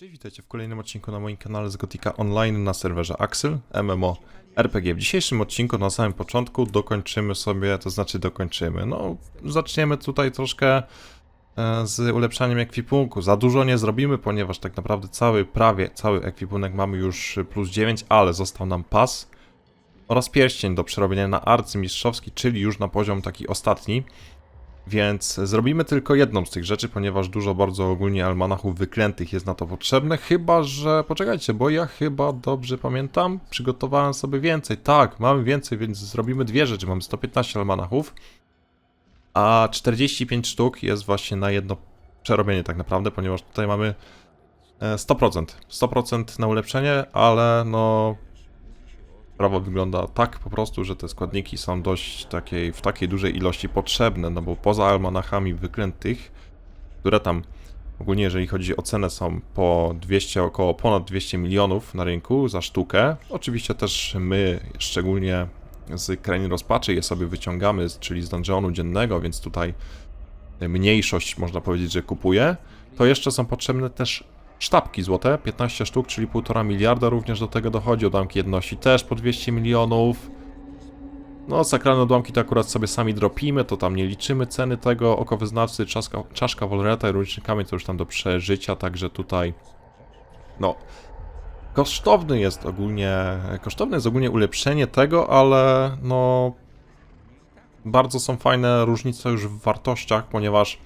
Cześć, witajcie w kolejnym odcinku na moim kanale z Gotika Online na serwerze Axel MMO RPG. W dzisiejszym odcinku na samym początku dokończymy sobie, to znaczy dokończymy, no zaczniemy tutaj troszkę e, z ulepszaniem ekwipunku. Za dużo nie zrobimy, ponieważ tak naprawdę cały, prawie cały ekwipunek mamy już plus 9, ale został nam pas oraz pierścień do przerobienia na arcymistrzowski, czyli już na poziom taki ostatni. Więc zrobimy tylko jedną z tych rzeczy, ponieważ dużo bardzo ogólnie almanachów wyklętych jest na to potrzebne. Chyba, że. Poczekajcie, bo ja chyba dobrze pamiętam. Przygotowałem sobie więcej. Tak, mamy więcej, więc zrobimy dwie rzeczy. Mamy 115 almanachów, a 45 sztuk jest właśnie na jedno przerobienie, tak naprawdę, ponieważ tutaj mamy e, 100%. 100% na ulepszenie, ale no. Sprawa wygląda tak po prostu, że te składniki są dość takiej, w takiej dużej ilości potrzebne, no bo poza almanachami wyklętych, które tam ogólnie jeżeli chodzi o cenę są po 200, około ponad 200 milionów na rynku za sztukę. Oczywiście też my, szczególnie z krainy rozpaczy je sobie wyciągamy, czyli z dungeonu dziennego, więc tutaj mniejszość można powiedzieć, że kupuje. To jeszcze są potrzebne też sztabki złote, 15 sztuk, czyli 1,5 miliarda również do tego dochodzi. Odłamki jedności też po 200 milionów. No, sakralne odłamki to akurat sobie sami dropimy, to tam nie liczymy ceny tego. Oko wyznawcy, czaszka, czaszka Wolreta i runiczny kamień to już tam do przeżycia, także tutaj... No... Kosztowny jest ogólnie... Kosztowne jest ogólnie ulepszenie tego, ale no... Bardzo są fajne różnice już w wartościach, ponieważ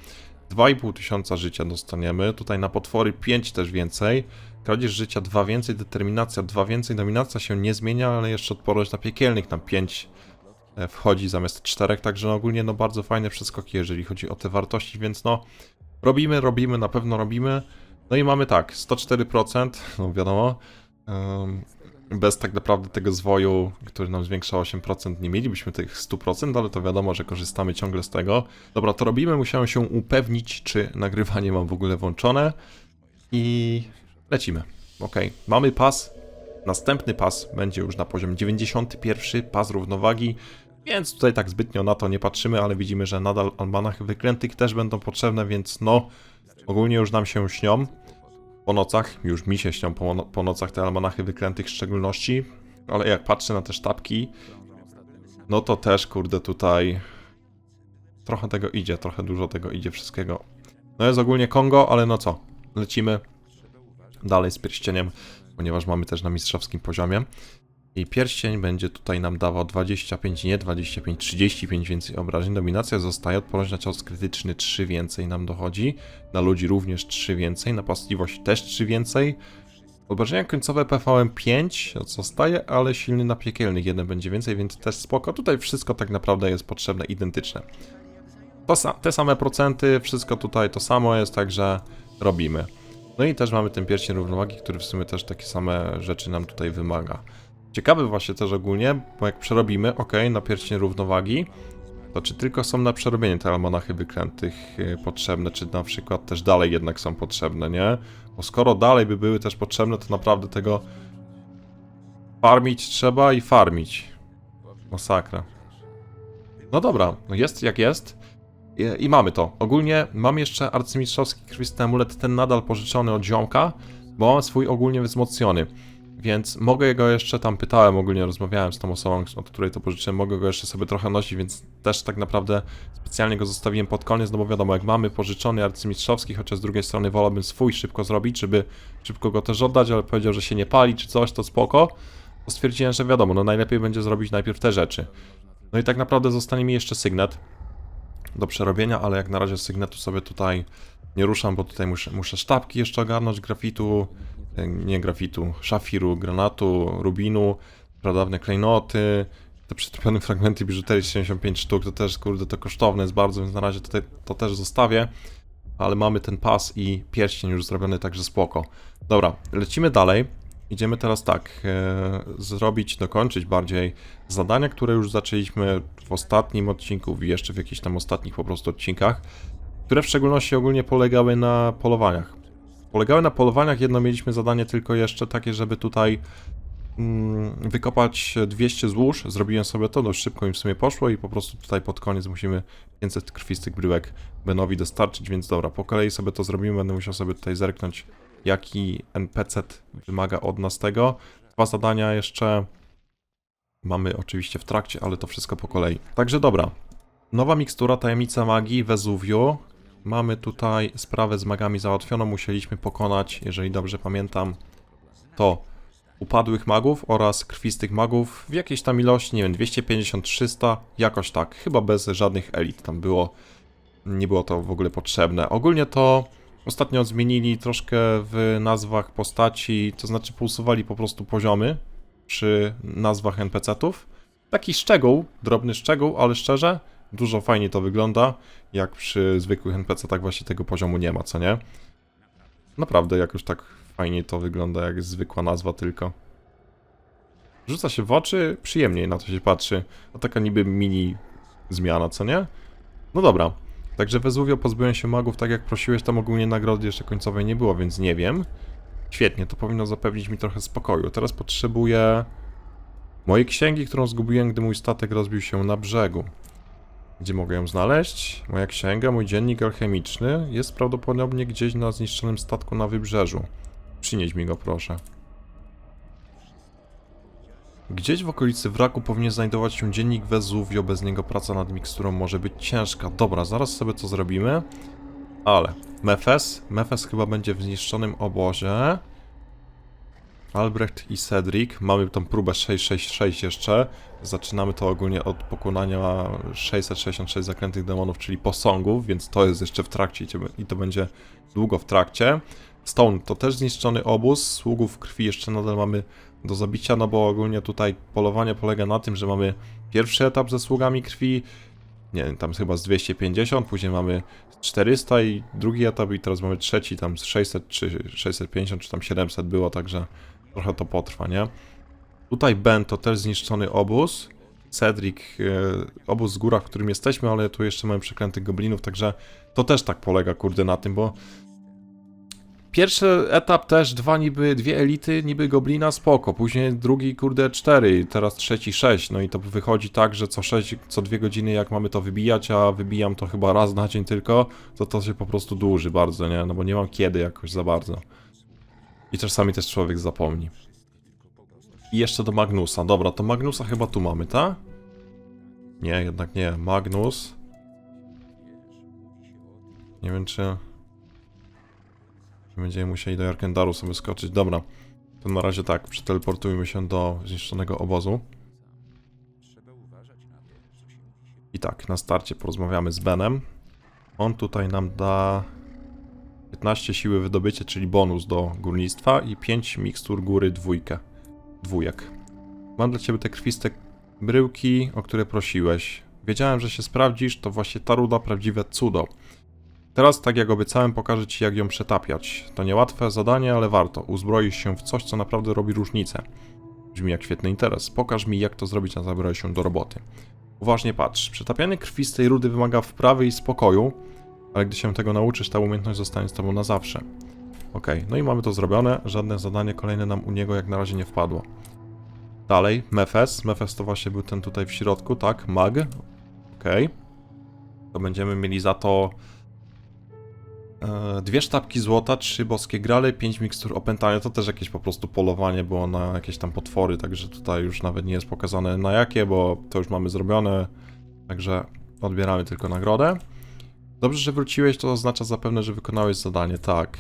2,5 tysiąca życia dostaniemy, tutaj na potwory 5 też więcej, kradzież życia 2 więcej, determinacja 2 więcej, dominacja się nie zmienia, ale jeszcze odporność na piekielnych tam 5 e, wchodzi zamiast 4, także no ogólnie no bardzo fajne przeskoki, jeżeli chodzi o te wartości, więc no robimy, robimy, na pewno robimy. No i mamy tak, 104%, no wiadomo, bez tak naprawdę tego zwoju, który nam zwiększa 8%, nie mielibyśmy tych 100%, ale to wiadomo, że korzystamy ciągle z tego. Dobra, to robimy, musiałem się upewnić, czy nagrywanie mam w ogóle włączone i lecimy. Ok, mamy pas. Następny pas będzie już na poziom 91, pas równowagi, więc tutaj tak zbytnio na to nie patrzymy, ale widzimy, że nadal almanachy wyklętych też będą potrzebne, więc no, ogólnie już nam się śnią po nocach, już mi się śnią po, po nocach te almanachy wyklętych w szczególności, ale jak patrzę na te sztabki, no to też, kurde, tutaj trochę tego idzie, trochę dużo tego idzie wszystkiego. No jest ogólnie Kongo, ale no co, lecimy dalej z pierścieniem, ponieważ mamy też na mistrzowskim poziomie. I pierścień będzie tutaj nam dawał 25, nie 25, 35 więcej obrażeń. Dominacja zostaje, odporność na cios krytyczny 3 więcej nam dochodzi. Na ludzi również 3 więcej, napastliwość też 3 więcej. Obrażenia końcowe PVM 5 zostaje, ale silny na piekielnych 1 będzie więcej, więc też spoko. Tutaj wszystko tak naprawdę jest potrzebne, identyczne. Sa te same procenty, wszystko tutaj to samo jest, także robimy. No i też mamy ten pierścień równowagi, który w sumie też takie same rzeczy nam tutaj wymaga. Ciekawy właśnie też ogólnie, bo jak przerobimy, ok, na pierścień równowagi, to czy tylko są na przerobienie te almanachy wyklętych y, potrzebne, czy na przykład też dalej jednak są potrzebne, nie? Bo skoro dalej by były też potrzebne, to naprawdę tego farmić trzeba i farmić. Masakra. No dobra, no jest jak jest. I, I mamy to. Ogólnie mam jeszcze arcymistrzowski krwisty amulet, ten nadal pożyczony od ziomka, bo mam swój ogólnie wzmocniony. Więc mogę go jeszcze tam pytałem, ogólnie rozmawiałem z tą osobą, od której to pożyczyłem, mogę go jeszcze sobie trochę nosić, więc też tak naprawdę specjalnie go zostawiłem pod koniec, no bo wiadomo, jak mamy pożyczony arcymistrzowski, chociaż z drugiej strony wolałbym swój szybko zrobić, żeby szybko go też oddać, ale powiedział, że się nie pali czy coś, to spoko. To stwierdziłem, że wiadomo, no najlepiej będzie zrobić najpierw te rzeczy. No i tak naprawdę zostanie mi jeszcze sygnet do przerobienia, ale jak na razie sygnetu sobie tutaj nie ruszam, bo tutaj muszę, muszę sztabki jeszcze ogarnąć, grafitu, nie grafitu, szafiru, granatu, rubinu, pradawne klejnoty, te przytopione fragmenty biżuterii 75 sztuk, to też, kurde, to kosztowne jest bardzo, więc na razie tutaj to też zostawię, ale mamy ten pas i pierścień już zrobiony, także spoko. Dobra, lecimy dalej. Idziemy teraz tak, e, zrobić, dokończyć bardziej zadania, które już zaczęliśmy w ostatnim odcinku i jeszcze w jakichś tam ostatnich po prostu odcinkach, które w szczególności ogólnie polegały na polowaniach. Polegały na polowaniach, jedno mieliśmy zadanie tylko jeszcze takie, żeby tutaj mm, wykopać 200 złóż. Zrobiłem sobie to, dość szybko mi w sumie poszło i po prostu tutaj pod koniec musimy 500 krwistych bryłek Benowi dostarczyć, więc dobra, po kolei sobie to zrobimy, będę musiał sobie tutaj zerknąć jaki NPC wymaga od nas tego. Dwa zadania jeszcze mamy oczywiście w trakcie, ale to wszystko po kolei. Także dobra. Nowa mikstura Tajemnica Magii Vesuvio. Mamy tutaj sprawę z magami załatwioną. Musieliśmy pokonać, jeżeli dobrze pamiętam, to upadłych magów oraz krwistych magów w jakiejś tam ilości, nie wiem, 250-300, jakoś tak. Chyba bez żadnych elit tam było. Nie było to w ogóle potrzebne. Ogólnie to ostatnio zmienili troszkę w nazwach postaci, to znaczy pousuwali po prostu poziomy przy nazwach NPC-ów. Taki szczegół, drobny szczegół, ale szczerze, dużo fajnie to wygląda. Jak przy zwykłych NPC, tak właśnie tego poziomu nie ma, co nie? Naprawdę jakoś tak fajnie to wygląda, jak zwykła nazwa tylko. Rzuca się w oczy, przyjemniej na to się patrzy. To taka niby mini zmiana, co nie? No dobra. Także Wezuvio pozbyłem się magów, tak jak prosiłeś, tam ogólnie nagrody jeszcze końcowej nie było, więc nie wiem. Świetnie, to powinno zapewnić mi trochę spokoju. Teraz potrzebuję mojej księgi, którą zgubiłem, gdy mój statek rozbił się na brzegu. Gdzie mogę ją znaleźć? Moja księga, mój dziennik alchemiczny jest prawdopodobnie gdzieś na zniszczonym statku na wybrzeżu. Przynieś mi go, proszę. Gdzieś w okolicy wraku powinien znajdować się dziennik Vesuvio, bez niego praca nad miksturą może być ciężka. Dobra, zaraz sobie to zrobimy. Ale Mefes, Mefes chyba będzie w zniszczonym obozie. Albrecht i Cedric, mamy tą próbę 666 jeszcze. Zaczynamy to ogólnie od pokonania 666 zaklętych demonów, czyli posągów, więc to jest jeszcze w trakcie i to- będzie długo w trakcie. Stone to też zniszczony obóz, sługów krwi jeszcze nadal mamy do zabicia, no bo ogólnie tutaj polowanie polega na tym, że mamy pierwszy etap ze sługami krwi, nie tam chyba z 250, później mamy 400 i drugi etap i teraz mamy trzeci tam z 600 czy 650 czy tam 700 było, także trochę to potrwa, nie? Tutaj Ben to też zniszczony obóz, Cedric, e, obóz w górach, w którym jesteśmy, ale tu jeszcze mamy przeklętych goblinów, także to też tak polega, kurde, na tym, bo Pierwszy etap też dwa niby, dwie elity, niby goblina, spoko. Później drugi, kurde, cztery, teraz trzeci sześć. No i to wychodzi tak, że co sześć, co dwie godziny jak mamy to wybijać, a wybijam to chyba raz na dzień tylko, to to się po prostu dłuży bardzo, nie? No bo nie mam kiedy jakoś za bardzo. I czasami też człowiek zapomni. I jeszcze do Magnusa. Dobra, to Magnusa chyba tu mamy, tak? Nie, jednak nie. Magnus. Nie wiem czy... Będziemy musieli do Jarkendaru sobie skoczyć. Dobra, to na razie tak, przeteleportujmy się do zniszczonego obozu. I tak, na starcie porozmawiamy z Benem. On tutaj nam da 15 siły wydobycia, czyli bonus do górnictwa i 5 mikstur góry dwójkę. Dwójek. Mam dla ciebie te krwiste bryłki, o które prosiłeś. Wiedziałem, że się sprawdzisz, to właśnie ta ruda prawdziwe cudo. Teraz, tak jak obiecałem, pokażę Ci, jak ją przetapiać. To niełatwe zadanie, ale warto. Uzbroisz się w coś, co naprawdę robi różnicę. Brzmi jak świetny interes. Pokaż mi, jak to zrobić, a zabiorę się do roboty. Uważnie patrz. Przetapianie krwistej rudy wymaga wprawy i spokoju, ale gdy się tego nauczysz, ta umiejętność zostanie z Tobą na zawsze. Ok, no i mamy to zrobione. Żadne zadanie kolejne nam u niego jak na razie nie wpadło. Dalej, Mefes. Mefes to właśnie był ten tutaj w środku, tak? Mag. Ok. To będziemy mieli za to E, Dwie sztabki złota, trzy boskie grale, pięć mikstur opętania. To też jakieś po prostu polowanie było na jakieś tam potwory, także tutaj już nawet nie jest pokazane na jakie, bo to już mamy zrobione. Także odbieramy tylko nagrodę. Dobrze, że wróciłeś, to oznacza zapewne, że wykonałeś zadanie, tak.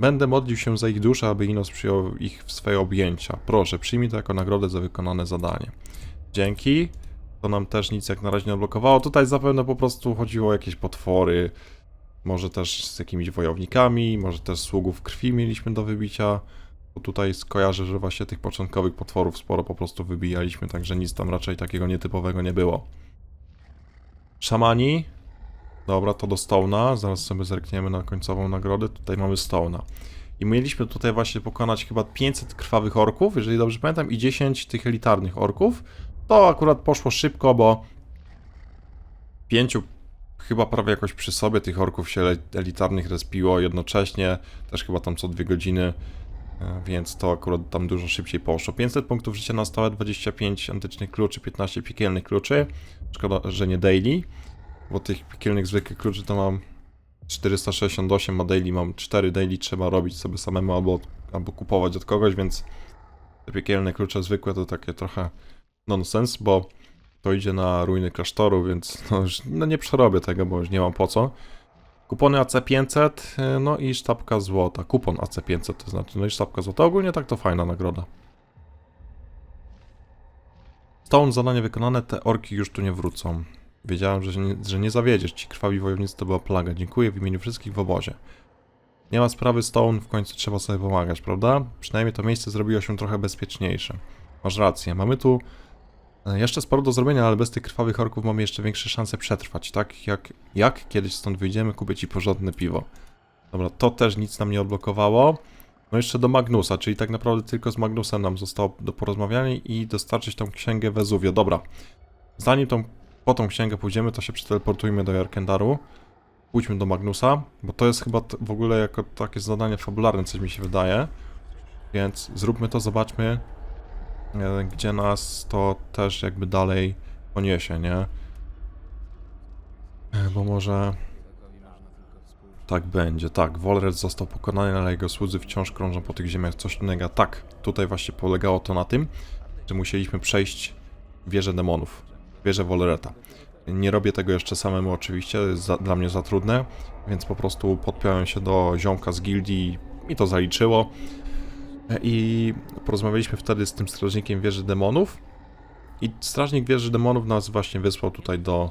Będę modlił się za ich duszę, aby Inos przyjął ich w swoje objęcia. Proszę, przyjmij to jako nagrodę za wykonane zadanie. Dzięki. To nam też nic jak na razie nie odblokowało. Tutaj zapewne po prostu chodziło o jakieś potwory, może też z jakimiś wojownikami, może też sługów krwi mieliśmy do wybicia. Bo tutaj skojarzę, że właśnie tych początkowych potworów sporo po prostu wybijaliśmy, także nic tam raczej takiego nietypowego nie było. Szamani. Dobra, to do Stone'a. Zaraz sobie zerkniemy na końcową nagrodę. Tutaj mamy Stone'a. I mieliśmy tutaj właśnie pokonać chyba 500 krwawych orków, jeżeli dobrze pamiętam, i 10 tych elitarnych orków. To akurat poszło szybko, bo pięciu chyba prawie jakoś przy sobie tych orków się elitarnych respiło jednocześnie, też chyba tam co dwie godziny, e, więc to akurat tam dużo szybciej poszło. 500 punktów życia na stałe, 25 antycznych kluczy, 15 piekielnych kluczy. Szkoda, że nie daily, bo tych piekielnych zwykłych kluczy to mam 468 ma daily, mam 4 daily, trzeba robić sobie samemu albo, albo kupować od kogoś, więc te piekielne klucze zwykłe to takie trochę nonsens, bo to idzie na ruiny klasztoru, więc no, już, no nie przerobię tego, bo już nie mam po co. Kupony AC500, y, no i sztabka złota. Kupon AC500 to znaczy, no i sztabka złota. Ogólnie tak to fajna nagroda. Stone zadanie wykonane, te orki już tu nie wrócą. Wiedziałem, że nie, że nie zawiedziesz. Ci krwawi wojownicy to była plaga. Dziękuję w imieniu wszystkich w obozie. Nie ma sprawy Stone, w końcu trzeba sobie pomagać, prawda? Przynajmniej to miejsce zrobiło się trochę bezpieczniejsze. Masz rację. Mamy tu e, jeszcze sporo do zrobienia, ale bez tych krwawych orków mamy jeszcze większe szanse przetrwać, tak? Jak, jak kiedyś stąd wyjdziemy, kupię ci porządne piwo. Dobra, to też nic nam nie odblokowało. No jeszcze do Magnusa, czyli tak naprawdę tylko z Magnusem nam zostało do porozmawiania i dostarczyć tą księgę Wezuvio. Dobra, zanim tą, po tą księgę pójdziemy, to się przeteleportujmy do Jarkendaru. Pójdźmy do Magnusa, bo to jest chyba w ogóle jako takie zadanie fabularne, coś mi się wydaje. Więc zróbmy to, zobaczmy, e, gdzie nas to też jakby dalej poniesie, nie? E, Bo może... Tak będzie, tak. Wolred został pokonany, ale jego słudzy wciąż krążą po tych ziemiach. Coś innego. Tak, tutaj właśnie polegało to na tym, że musieliśmy przejść wieżę demonów. Wieżę Wolreta. Nie robię tego jeszcze samemu oczywiście, jest za, dla mnie za trudne, więc po prostu podpiąłem się do ziomka z gildii i to zaliczyło. E, I porozmawialiśmy wtedy z tym strażnikiem wieży demonów. I strażnik wieży demonów nas właśnie wysłał tutaj do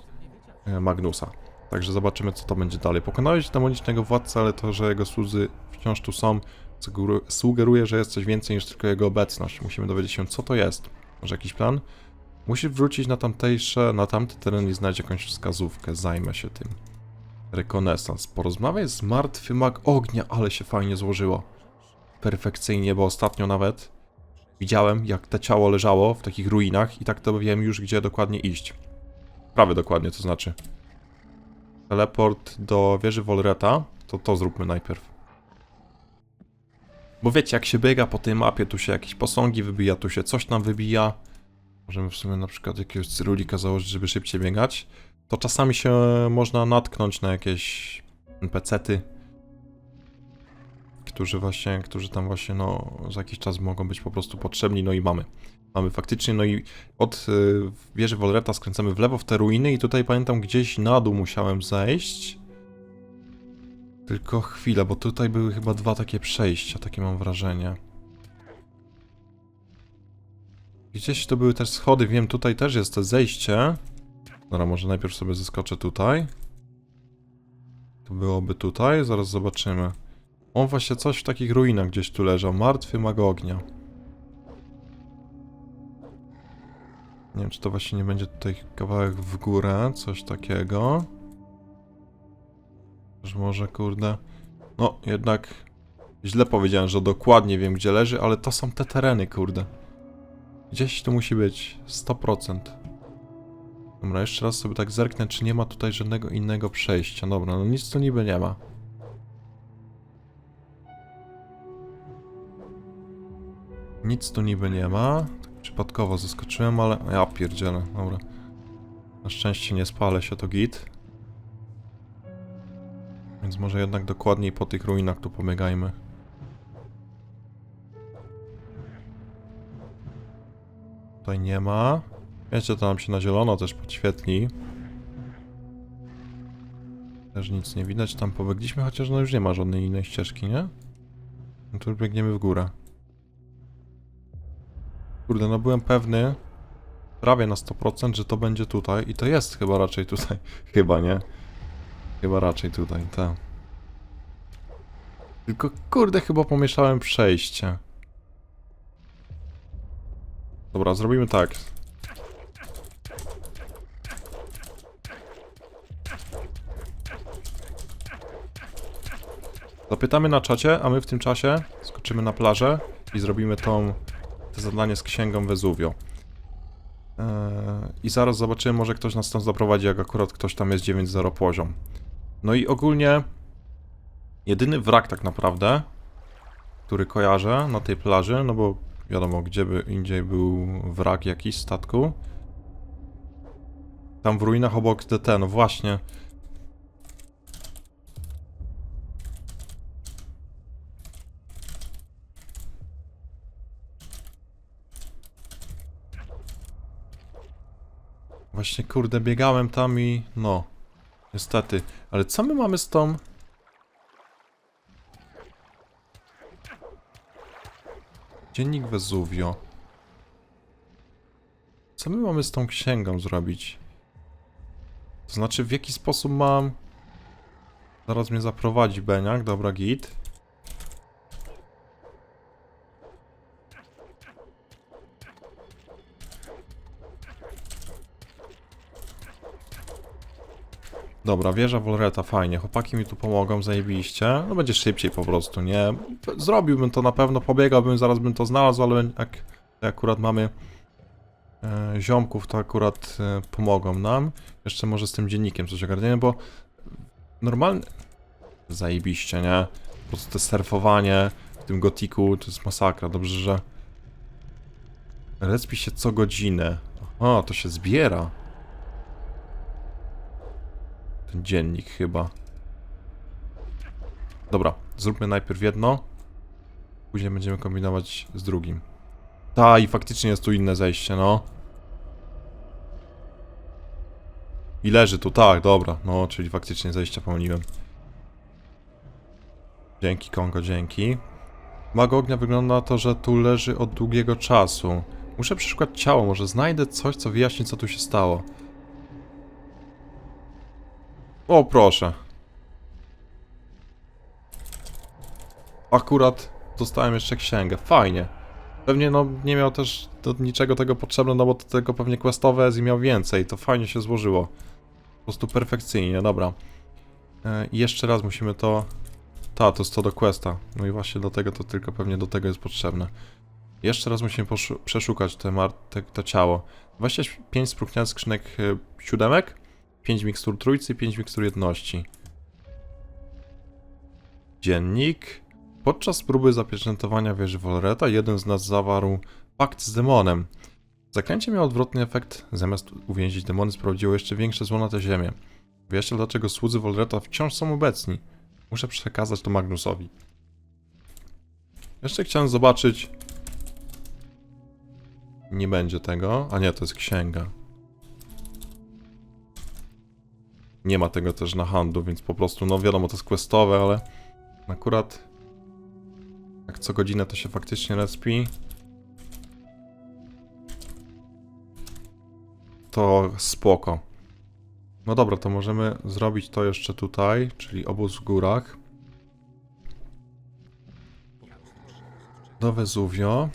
e, Magnusa. Także zobaczymy, co to będzie dalej. Pokonałeś demonicznego władcę, ale to, że jego słudzy wciąż tu są, sugeru- sugeruje, że jest coś więcej niż tylko jego obecność. Musimy dowiedzieć się, co to jest. Może jakiś plan? Musisz wrócić na tamtejsze, na tamty teren i znaleźć jakąś wskazówkę. Zajmę się tym. Rekonesans. Porozmawiaj z martwy mag ognia, ale się fajnie złożyło. Perfekcyjnie, bo ostatnio nawet widziałem, jak to ciało leżało w takich ruinach i tak to wiem już, gdzie dokładnie iść. Prawie dokładnie, to znaczy. Teleport do wieży Wolreta, to to zróbmy najpierw. Bo wiecie, jak się biega po tej mapie, tu się jakieś posągi wybija, tu się coś tam wybija. Możemy w sumie na przykład jakiegoś cyrulika założyć, żeby szybciej biegać. To czasami się można natknąć na jakieś NPC-ty, którzy właśnie, którzy tam właśnie, no, za jakiś czas mogą być po prostu potrzebni, no i mamy. Mamy faktycznie, no i od y, wieży Wolreta skręcamy w lewo w te ruiny i tutaj pamiętam gdzieś na dół musiałem zejść. Tylko chwilę, bo tutaj były chyba dwa takie przejścia, takie mam wrażenie. Gdzieś to były też schody, wiem, tutaj też jest to zejście. Dobra, może najpierw sobie zeskoczę tutaj. To byłoby tutaj, zaraz zobaczymy. On właśnie coś w takich ruinach gdzieś tu leżał, martwy mag ognia. Nie wiem, czy to właśnie nie będzie tutaj kawałek w górę, coś takiego. Że może, kurde... No, jednak źle powiedziałem, że dokładnie wiem, gdzie leży, ale to są te tereny, kurde. Gdzieś tu musi być, 100%. Dobra, jeszcze raz sobie tak zerknę, czy nie ma tutaj żadnego innego przejścia. Dobra, no nic tu niby nie ma. Nic tu niby nie ma. Tak przypadkowo zaskoczyłem, ale... Ja pierdzielę, dobra. Na szczęście nie spalę się, to git. Więc może jednak dokładniej po tych ruinach tu pobiegajmy. Tutaj nie ma. Wiecie, to nam się na zielono też podświetli. Też nic nie widać. Tam pobiegliśmy, chociaż no już nie ma żadnej innej ścieżki, nie? No już biegniemy w górę. Kurde, no byłem pewny prawie na 100%, że to będzie tutaj i to jest chyba raczej tutaj. chyba, nie? Chyba raczej tutaj, tak. Tylko kurde, chyba pomieszałem przejście. Dobra, zrobimy tak. Zapytamy na czacie, a my w tym czasie skoczymy na plażę i zrobimy tą to zadanie z księgą Wezuvio. Eee, I zaraz zobaczymy, może ktoś nas tam zaprowadzi, jak akurat ktoś tam jest 9.0 poziom. No i ogólnie jedyny wrak tak naprawdę, który kojarzę na tej plaży, no bo Wiadomo, gdzie by indziej był wrak jakiś statku. Tam w ruinach obok DT, no właśnie. Właśnie kurde biegałem tam i no. Niestety. Ale co my mamy z tą Dziennik Wezuvio. Co my mamy z tą księgą zrobić? To znaczy, w jaki sposób mam... Zaraz mnie zaprowadzi Beniak, dobra, git. Dobra, wieża Wolreta, fajnie. Chłopaki mi tu pomogą, zajebiście. No będzie szybciej po prostu, nie? Zrobiłbym to na pewno, pobiegałbym, zaraz bym to znalazł, ale jak, akurat mamy e, ziomków, to akurat e, pomogą nam. Jeszcze może z tym dziennikiem coś ogarniemy, bo normalnie... Zajebiście, nie? Po prostu to surfowanie w tym gotiku to jest masakra. Dobrze, że... Respi się co godzinę. O, to się zbiera. Ten dziennik chyba. Dobra, zróbmy najpierw jedno. Później będziemy kombinować z drugim. Ta, i faktycznie jest tu inne zejście, no. I leży tu, tak, dobra. No, czyli faktycznie zejścia pomyliłem. Dzięki, Kongo, dzięki. Mag ognia wygląda na to, że tu leży od długiego czasu. Muszę przeszukać ciało, może znajdę coś, co wyjaśni, co tu się stało. O, proszę. Akurat dostałem jeszcze księgę. Fajnie. Pewnie no nie miał też do niczego tego potrzebne, no bo to tego pewnie questowe i miał więcej. To fajnie się złożyło. Po prostu perfekcyjnie, dobra. E, jeszcze raz musimy to... Ta, to jest to do questa. No i właśnie do tego to tylko pewnie do tego jest potrzebne. Jeszcze raz musimy przeszukać te te, to ciało. 25 spróchnianych skrzynek e, siódemek. 5 mikstur trójcy, 5 mikstur jedności. Dziennik. Podczas próby zapieczętowania wieży Wolreta jeden z nas zawarł pakt z demonem. Zaklęcie miało odwrotny efekt. Zamiast uwięzić demony, sprowadziło jeszcze większe zło na tę ziemię. Wyjaśnia, dlaczego słudzy Wolreta wciąż są obecni. Muszę przekazać to Magnusowi. Jeszcze chciałem zobaczyć... Nie będzie tego. A nie, to jest księga. Nie ma tego też na handlu, więc po prostu, no wiadomo, to jest questowe, ale akurat jak co godzinę to się faktycznie respi. To spoko. No dobra, to możemy zrobić to jeszcze tutaj, czyli obóz w górach. Do Wezuvio.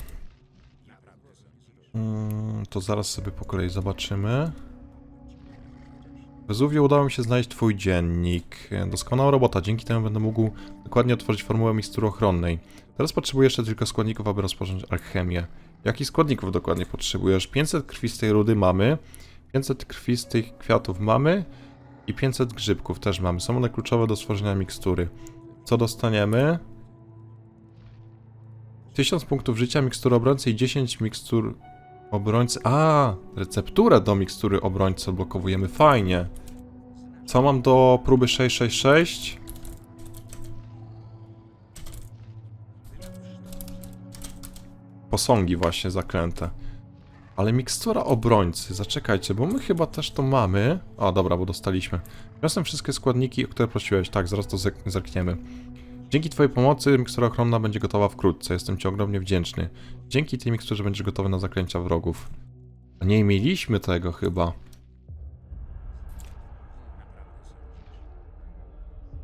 Mm, to zaraz sobie po kolei zobaczymy. Wezuvio udało mi się znaleźć twój dziennik. Doskonała robota, dzięki temu będę mógł dokładnie otworzyć formułę mikstury ochronnej. Teraz potrzebuję jeszcze tylko składników, aby rozpocząć alchemię. Jakich składników dokładnie potrzebujesz? 500 krwistej rudy mamy, 500 krwistych kwiatów mamy i 500 grzybków też mamy. Są one kluczowe do stworzenia mikstury. Co dostaniemy? 1000 punktów życia, mikstury obrońcy i 10 mikstur obrońcy. A, recepturę do mikstury obrońcy odblokowujemy. Fajnie. Co mam do próby 666? Posągi właśnie zaklęte. Ale mikstura obrońcy, zaczekajcie, bo my chyba też to mamy. A, dobra, bo dostaliśmy. Wniosłem wszystkie składniki, o które prosiłeś. Tak, zaraz to zerk- zerkniemy. Dzięki twojej pomocy mikstura ochronna będzie gotowa wkrótce. Jestem ci ogromnie wdzięczny. Dzięki tej miksturze będziesz gotowy na zaklęcia wrogów. Nie mieliśmy tego chyba.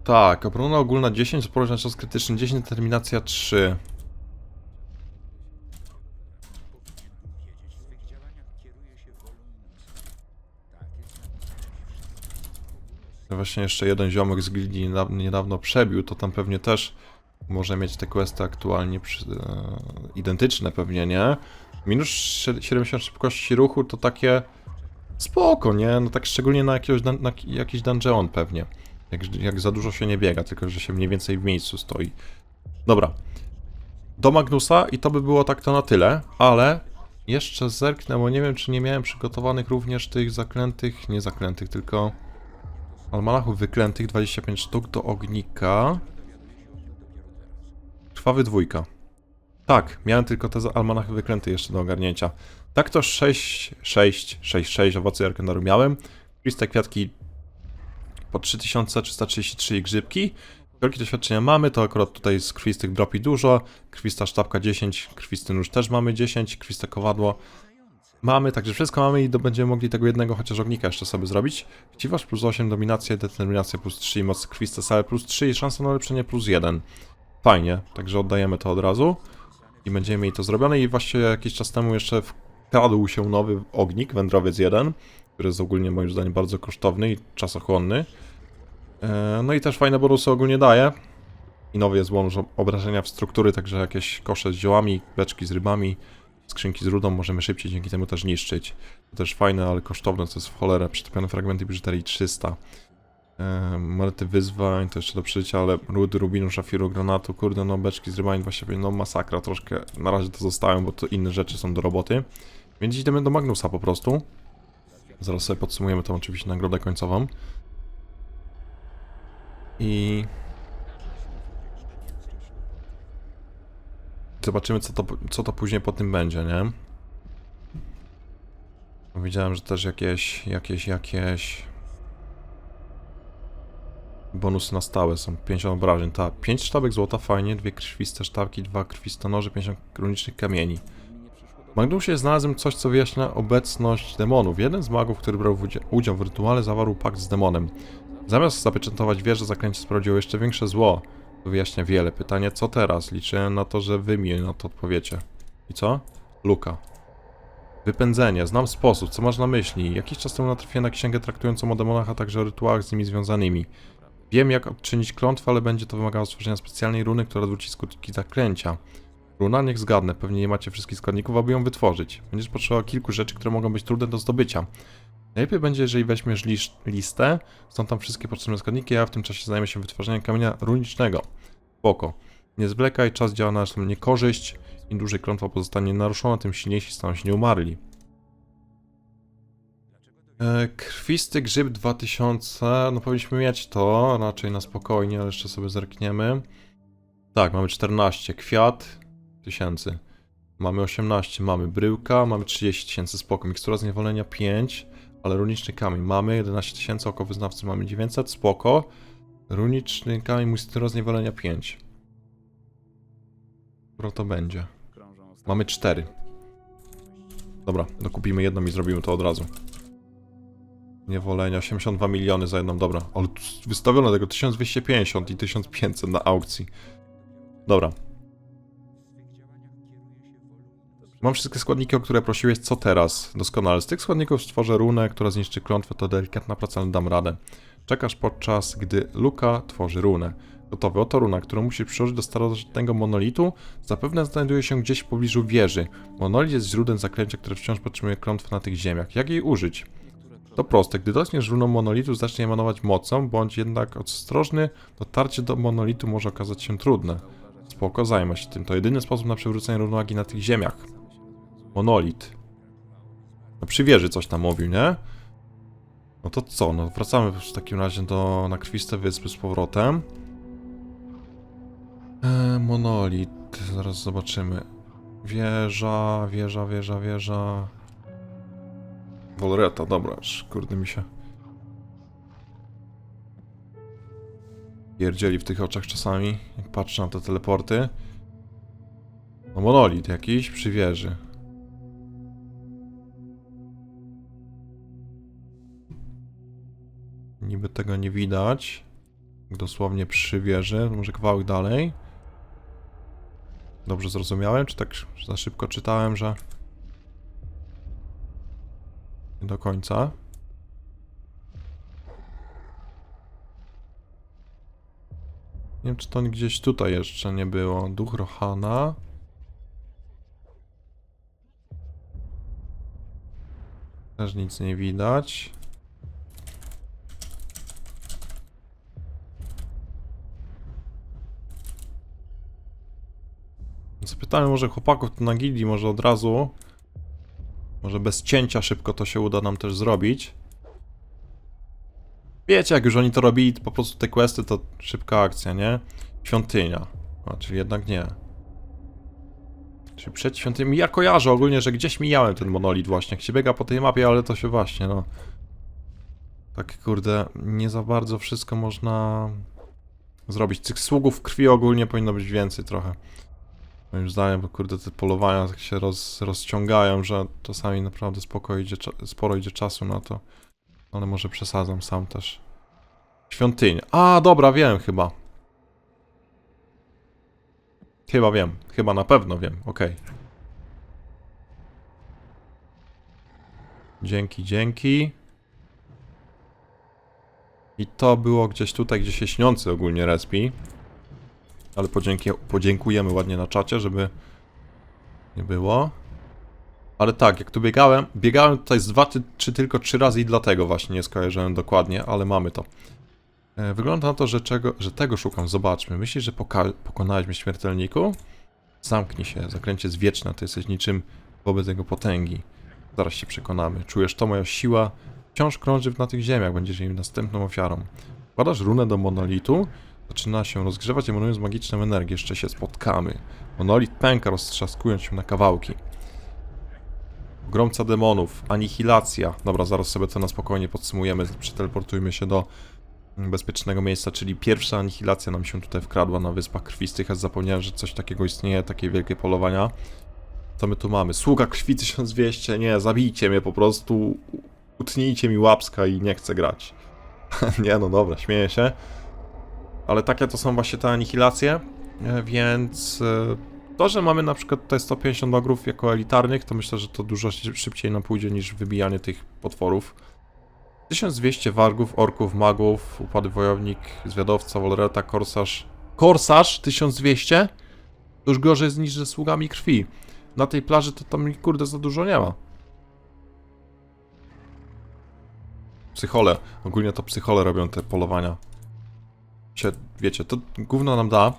Tak, obrona ogólna 10, odporność na czas krytyczny 10, determinacja 3. Właśnie jeszcze jeden ziomek z gildii niedawno, niedawno przebił, to tam pewnie też może mieć te questy aktualnie przy, e, identyczne pewnie, nie? Minus sie- 70 szybkości ruchu to takie spoko, nie? No tak szczególnie na, jakiegoś, dun- na jakiś dungeon pewnie. Jak, jak za dużo się nie biega, tylko że się mniej więcej w miejscu stoi. Dobra. Do Magnusa i to by było tak to na tyle, ale jeszcze zerknę, bo nie wiem czy nie miałem przygotowanych również tych zaklętych, nie zaklętych, tylko almanachów wyklętych 25 sztuk do ognika. Krwawy dwójka. Tak, miałem tylko te almanachy wyklęte jeszcze do ogarnięcia. Tak to 6, 6, 6, 6 owoce Arkenaru miałem. Kriste kwiatki po 3333 i grzybki. Wielkie doświadczenia mamy, to akurat tutaj z krwistych dropi dużo. Krwista sztabka 10, krwisty nóż też mamy 10, krwiste kowadło mamy, także wszystko mamy i będziemy mogli tego jednego chociaż ognika jeszcze sobie zrobić. Chciwość plus 8, dominacja, determinacja plus 3, moc krwiste sale plus 3 i szansa na ulepszenie plus 1. Fajnie, także oddajemy to od razu i będziemy mieli to zrobione i właściwie jakiś czas temu jeszcze wkradł się nowy ognik, wędrowiec 1, który jest ogólnie moim zdaniem bardzo kosztowny i czasochłonny. E, No i też fajne bonusy ogólnie daje. I nowy jest bonus obrażenia w struktury, także jakieś kosze z ziołami, beczki z rybami, skrzynki z rudą możemy szybciej dzięki temu też niszczyć. To też fajne, ale kosztowne, to jest w cholerę. Przytopione fragmenty biżuterii 300. Eee, monety wyzwań, to jeszcze do przeżycia, ale rudy, rubinu, szafiru, granatu, kurde, no beczki z rybami, właściwie no masakra troszkę. Na razie to zostałem, bo to inne rzeczy są do roboty. Więc idziemy do Magnusa po prostu. Zaraz sobie podsumujemy tą oczywiście nagrodę końcową. I Zobaczymy, co to, co to później po tym będzie, nie? Widziałem, że też jakieś, jakieś, jakieś bonusy na stałe są. 50 obrażeń, tak. 5 sztabek złota, fajnie, dwie krwiste sztabki, dwa krwiste noże, 50 runicznych kamieni. Magnusie znalazłem coś, co wyjaśnia obecność demonów. Jeden z magów, który brał udział w rytuale, zawarł pakt z demonem. Zamiast zapieczętować wieżę, zaklęcie sprawdziło jeszcze większe zło. To wyjaśnia wiele. Pytanie, co teraz? Liczę na to, że wy mi na to odpowiecie. I co? Luka. Wypędzenie. Znam sposób. Co masz na myśli? Jakiś czas temu natrafiłem na księgę traktującą o demonach, a także o rytuałach z nimi związanymi. Wiem, jak odczynić klątwę, ale będzie to wymagało stworzenia specjalnej runy, która odwróci skutki zaklęcia. Runa? Niech zgadnę. Pewnie nie macie wszystkich składników, aby ją wytworzyć. Będziesz potrzebował kilku rzeczy, które mogą być trudne do zdobycia. Najlepiej będzie, jeżeli weźmiesz listę, są tam wszystkie potrzebne składniki, a ja w tym czasie zajmę się wytworzeniem kamienia runicznego. Spoko. Nie zwlekaj, czas działa na naszą niekorzyść. Im dłużej klątwa pozostanie naruszona, tym silniejsi staną się nieumarli. E, krwisty grzyb 2000, no powinniśmy mieć to, raczej na spokojnie, ale jeszcze sobie zerkniemy. Tak, mamy 14, kwiat, tysięcy. Mamy 18, mamy bryłka, mamy 30 tysięcy, spoko, mikstura zniewolenia 5, ale runiczny kamień mamy, 11 tysięcy, oko wyznawcy mamy 900, spoko. Runiczny kamień, mikstura zniewolenia 5. Które to będzie? Mamy 4. Dobra, dokupimy jedną i zrobimy to od razu. Niewolenia, 82 miliony za jedną, dobra. Ale wystawiono tego 1250 i 1500 na aukcji. Dobra. Mam wszystkie składniki, o które prosiłeś, co teraz? Doskonale. Z tych składników stworzę runę, która zniszczy klątwę, to delikatna praca, ale dam radę. Czekasz podczas, gdy Luka tworzy runę. Gotowy, oto runa, którą musisz przyłożyć do starożytnego monolitu, zapewne znajduje się gdzieś w pobliżu wieży. Monolit jest źródłem zaklęcia, które wciąż podtrzymuje klątwę na tych ziemiach. Jak jej użyć? To proste, gdy dotkniesz runą monolitu, zacznie emanować mocą, bądź jednak ostrożny, dotarcie do monolitu może okazać się trudne. Spoko, zajmę się tym. To jedyny sposób na przywrócenie równowagi na tych ziemiach. Monolit. No przy wieży coś tam mówił, nie? No to co? No wracamy w takim razie do na krwiste wyspy z powrotem. Eee, monolit. Zaraz zobaczymy. Wieża, wieża, wieża, wieża. Wolreta, dobra, kurde mi się. Pierdzieli w tych oczach czasami, jak patrzę na te teleporty. No monolit jakiś przy wieży. Niby tego nie widać. Dosłownie przy wieży, może kawałek dalej. Dobrze zrozumiałem, czy tak za szybko czytałem, że... Nie do końca. Nie wiem, czy to gdzieś tutaj jeszcze nie było. Duch Rohana. Też nic nie widać. Zapytamy może chłopaków na gildii, może od razu. Może bez cięcia szybko to się uda nam też zrobić. Wiecie, jak już oni to robili, to po prostu te questy to szybka akcja, nie? Świątynia. A, czyli jednak nie. Czyli przed świątynią. Ja kojarzę ogólnie, że gdzieś mijałem ten monolit właśnie. Jak się biega po tej mapie, ale to się właśnie, no. Tak kurde, nie za bardzo wszystko można zrobić. Tych sługów krwi ogólnie powinno być więcej trochę. Moim zdaniem, bo kurde, te polowania tak się roz, rozciągają, że czasami naprawdę spoko idzie, sporo idzie czasu na to. Ale może przesadzam sam też. Świątynia. A, dobra, wiem chyba. Chyba wiem. Chyba na pewno wiem. Okej. Dzięki, dzięki. I to było gdzieś tutaj, gdzie się śniący ogólnie respi. Ale podziękujemy ładnie na czacie, żeby nie było. Ale tak, jak tu biegałem, biegałem tutaj z dwa czy, tylko trzy razy i dlatego właśnie nie skojarzyłem dokładnie, ale mamy to. E, Wygląda na to, że, czego, że tego szukam. Zobaczmy. Myślisz, że pokonałeś mnie śmiertelniku? Zamknij się, zakręcie jest wieczna, ty jesteś niczym wobec jego potęgi. Zaraz się przekonamy. Czujesz to, moja siła wciąż krąży na tych ziemiach, będziesz jej następną ofiarą. Wkładasz runę do monolitu, zaczyna się rozgrzewać, emanując magiczną energię. Jeszcze się spotkamy. Monolit pęka, roztrzaskując się na kawałki. Gromca demonów, anihilacja. Dobra, zaraz sobie to na spokojnie podsumujemy. Przeteleportujmy się do bezpiecznego miejsca, czyli pierwsza anihilacja nam się tutaj wkradła na Wyspach Krwistych, aż zapomniałem, że coś takiego istnieje, takie wielkie polowania. Co my tu mamy? Sługa Krwi 1200, nie, zabijcie mnie po prostu, utnijcie mi łapska i nie chcę grać. nie no dobra, śmieję się. Ale takie to są właśnie te anihilacje, e, więc e, to, że mamy na przykład tutaj 150 ogrów jako elitarnych, to myślę, że to dużo szy- szybciej nam pójdzie niż wybijanie tych potworów. 1200 wargów, orków, magów, upady wojownik, zwiadowca, wolreta, korsarz. Korsarz 1200? To już gorzej niż ze sługami krwi. Na tej plaży to tam kurde za dużo nie ma. Psychole. Ogólnie to psychole robią te polowania. Się, wiecie, to gówno nam da,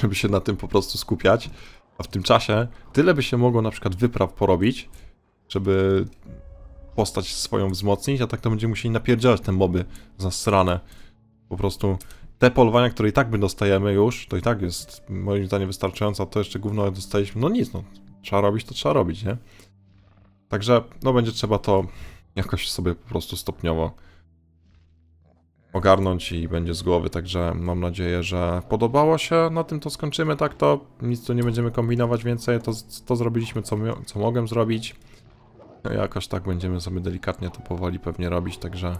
żeby się na tym po prostu skupiać. A w tym czasie tyle by się mogło na przykład wypraw porobić, żeby postać swoją wzmocnić, a tak to będziemy musieli napierdzielać te moby zasrane. Po prostu te polowania, które i tak my dostajemy już, to i tak jest moim zdaniem wystarczająco, a to jeszcze gówno dostaliśmy, no nic, no. Trzeba robić, to trzeba robić, nie? Także, no będzie trzeba to jakoś sobie po prostu stopniowo ogarnąć i będzie z głowy, także mam nadzieję, że podobało się, na tym to skończymy, tak to nic tu nie będziemy kombinować więcej, to, to zrobiliśmy co, co mogłem zrobić. No jakoś tak będziemy sobie delikatnie to powoli pewnie robić, także...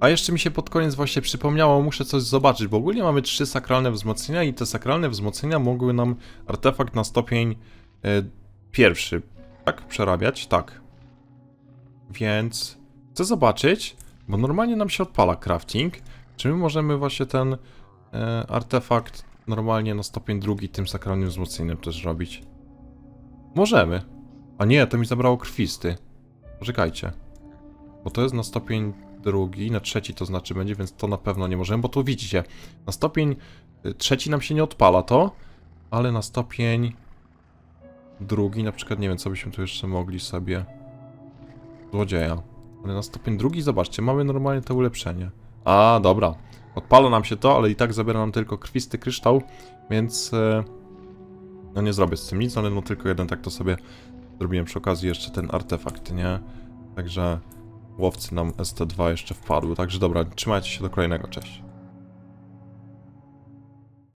A jeszcze mi się pod koniec właśnie przypomniało, muszę coś zobaczyć, bo ogólnie mamy trzy sakralne wzmocnienia i te sakralne wzmocnienia mogły nam artefakt na stopień e, pierwszy, tak? Przerabiać? Tak. Więc chcę zobaczyć, bo normalnie nam się odpala crafting, czy my możemy właśnie ten e, artefakt normalnie na stopień drugi tym sakralnym wzmocnieniem też robić? Możemy. A nie, to mi zabrało krwisty. Poczekajcie. Bo to jest na stopień drugi, na trzeci to znaczy będzie, więc to na pewno nie możemy, bo tu widzicie, na stopień y, trzeci nam się nie odpala to, ale na stopień drugi, na przykład, nie wiem, co byśmy tu jeszcze mogli sobie... Złodzieja. Ale na stopień drugi, zobaczcie, mamy normalnie to ulepszenie. A, dobra. Odpala nam się to, ale i tak zabiera nam tylko krwisty kryształ, więc... e, No nie zrobię z tym nic, ale no tylko jeden tak to sobie zrobiłem przy okazji jeszcze ten artefakt, nie? Także łowcy nam ST2 jeszcze wpadły. Także dobra, trzymajcie się do kolejnego, cześć.